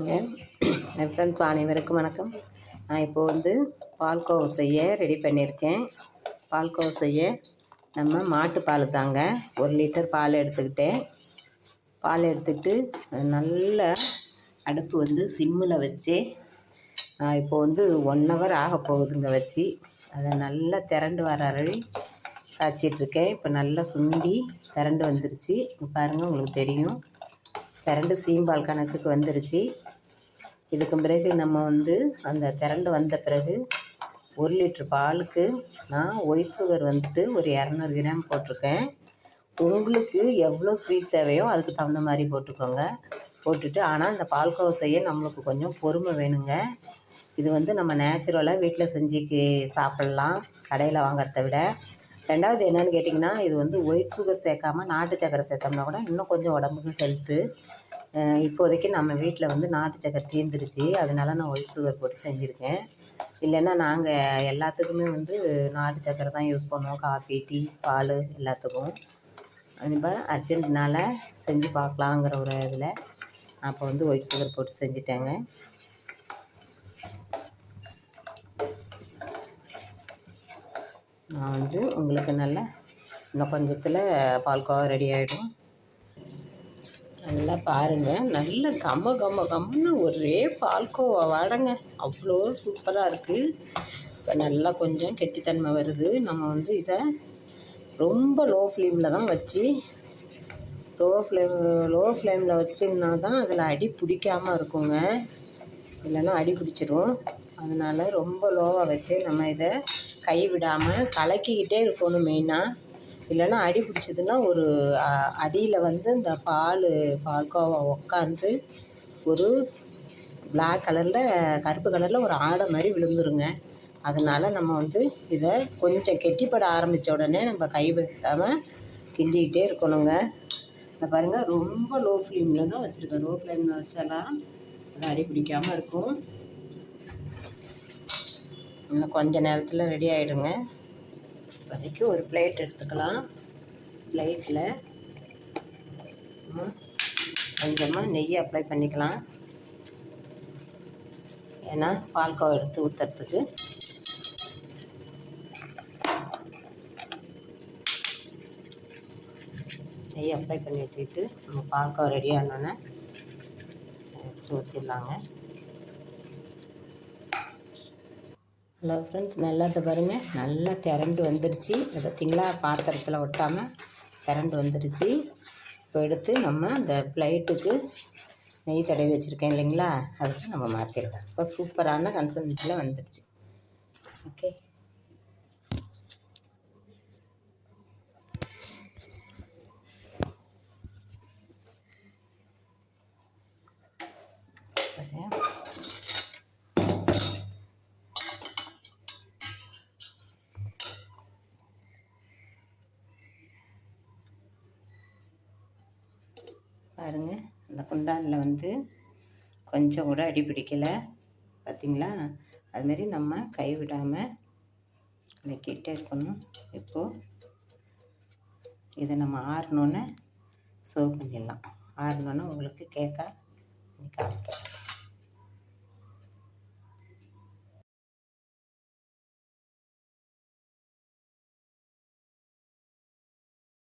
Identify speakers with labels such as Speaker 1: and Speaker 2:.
Speaker 1: என் friends அனைவருக்கும் வணக்கம். நான் இப்போ வந்து பால்கோவா செய்ய ரெடி பண்ணியிருக்கேன். பால்கோவா செய்ய நம்ம மாட்டு பால் தாங்க. ஒரு லிட்டர் பால் எடுத்துக்கிட்டேன். பால் எடுத்துக்கிட்டு நல்ல அடுப்பு வந்து சிம்மில் வச்சு நான் இப்போ வந்து ஒன் ஹவர் ஆக போகுதுங்க வச்சு அதை நல்லா திரண்டு வர வரை காய்ச்சிட்ருக்கேன் இப்போ நல்லா சுண்டி திரண்டு வந்துருச்சு. பாருங்கள் உங்களுக்கு தெரியும். திரண்டு சீம்பால் கணக்குக்கு வந்துருச்சு. இதுக்கு பிறகு நம்ம வந்து அந்த திரண்டு வந்த பிறகு ஒரு லிட்ரு பாலுக்கு நான் ஒயிட் சுகர் வந்துட்டு ஒரு இரநூறு கிராம் போட்டிருக்கேன். உங்களுக்கு எவ்வளோ ஸ்வீட் தேவையோ அதுக்கு தகுந்த மாதிரி போட்டுக்கோங்க. போட்டுட்டு ஆனால் இந்த பால்கோவை செய்ய நம்மளுக்கு கொஞ்சம் பொறுமை வேணுங்க. இது வந்து நம்ம நேச்சுரலாக வீட்டில் செஞ்சுக்கு சாப்பிட்லாம் கடையில் வாங்குறத விட. ரெண்டாவது என்னென்னு கேட்டிங்கன்னா இது வந்து ஒயிட் சுகர் சேர்க்காம நாட்டு சக்கரை சேர்த்தோம்னா கூட இன்னும் கொஞ்சம் உடம்புக்கு ஹெல்த்து இப்போதைக்கு நம்ம வீட்டில் வந்து நாட்டு சக்கரை தீர்ந்துருச்சு அதனால நான் ஒயிட் சுகர் போட்டு செஞ்சுருக்கேன். இல்லைன்னா நாங்கள் எல்லாத்துக்குமே வந்து நாட்டு சக்கரை தான் யூஸ் பண்ணுவோம். காஃபி டீ பால் எல்லாத்துக்கும். இப்போ அர்ஜென்ட்னால செஞ்சு பார்க்கலாங்கிற ஒரு இதில் அப்போ வந்து ஒயிட் சுகர் போட்டு செஞ்சுட்டேங்க. நான் வந்து உங்களுக்கு நல்ல இன்னும் கொஞ்சத்தில் பால்கோவா ரெடி ஆகிடும் நல்லா பாருங்கள் நல்ல கம்ம கம்ம கம்முன்னு ஒரே பால்கோவா வாடங்க. அவ்வளோ சூப்பராக இருக்குது இப்போ நல்லா கொஞ்சம் கெட்டித்தன்மை வருது. நம்ம வந்து இதை ரொம்ப லோ ஃப்ளேமில் தான் வச்சு லோ ஃப்ளேம் லோ ஃப்ளேமில் வச்சிங்கன்னா தான் அதில் அடி பிடிக்காமல் இருக்குங்க. இல்லைன்னா அடி பிடிச்சிரும். அதனால் ரொம்ப லோவாக வச்சு நம்ம இதை கை விடாமல் கலக்கிக்கிட்டே இருக்கணும் மெயினாக இல்லைன்னா அடி பிடிச்சதுன்னா ஒரு அடியில் வந்து இந்த பால் பால்கோவா உக்காந்து ஒரு பிளாக் கலரில் கருப்பு கலரில் ஒரு ஆடை மாதிரி விழுந்துருங்க. அதனால் நம்ம வந்து இதை கொஞ்சம் கெட்டிப்பட ஆரம்பித்த உடனே நம்ம கை வைக்காமல் கிண்டிக்கிட்டே இருக்கணுங்க. இந்த பாருங்கள் ரொம்ப லோ ஃப்ளேமில் தான் வச்சுருக்கேன். லோ ஃப்ளேமில் வச்சாலாம் அது அடி பிடிக்காமல் இருக்கும். இன்னும் கொஞ்ச நேரத்தில் ரெடி ஆகிடுங்க இப்போதைக்கு ஒரு பிளேட் எடுத்துக்கலாம். பிளேட்டில் கொஞ்சமாக நெய் அப்ளை பண்ணிக்கலாம். ஏன்னா பால்கோவா எடுத்து ஊற்றுறதுக்கு நெய் அப்ளை பண்ணி வச்சுக்கிட்டு நம்ம பால்கோவா ரெடி ஆனோன்னே எடுத்து ஊற்றிடலாங்க ஹலோ ஃப்ரெண்ட்ஸ் நல்லா பாருங்கள் நல்லா திரண்டு வந்துடுச்சு. அதை பார்த்திங்களா? பாத்திரத்தில் ஒட்டாமல் திரண்டு வந்துடுச்சு. இப்போ எடுத்து நம்ம அந்த ப்ளைட்டுக்கு நெய் தடவி வச்சுருக்கேன் இல்லைங்களா? அதுக்கு நம்ம மாற்றிடலாம் இப்போ சூப்பரான கன்சன்ட்ரியில் வந்துடுச்சு. ஓகே பாருங்கள் அந்த குண்டானில் வந்து கொஞ்சம் கூட அடி பிடிக்கலை. பார்த்திங்களா அதுமாரி நம்ம கைவிடாமல் கலக்கிட்டே இருக்கணும். இப்போது இதை நம்ம ஆறினோன்னே சர்வ் பண்ணிடலாம். ஆறினோன்னே உங்களுக்கு கேக்காக காமிக்கிறேன்.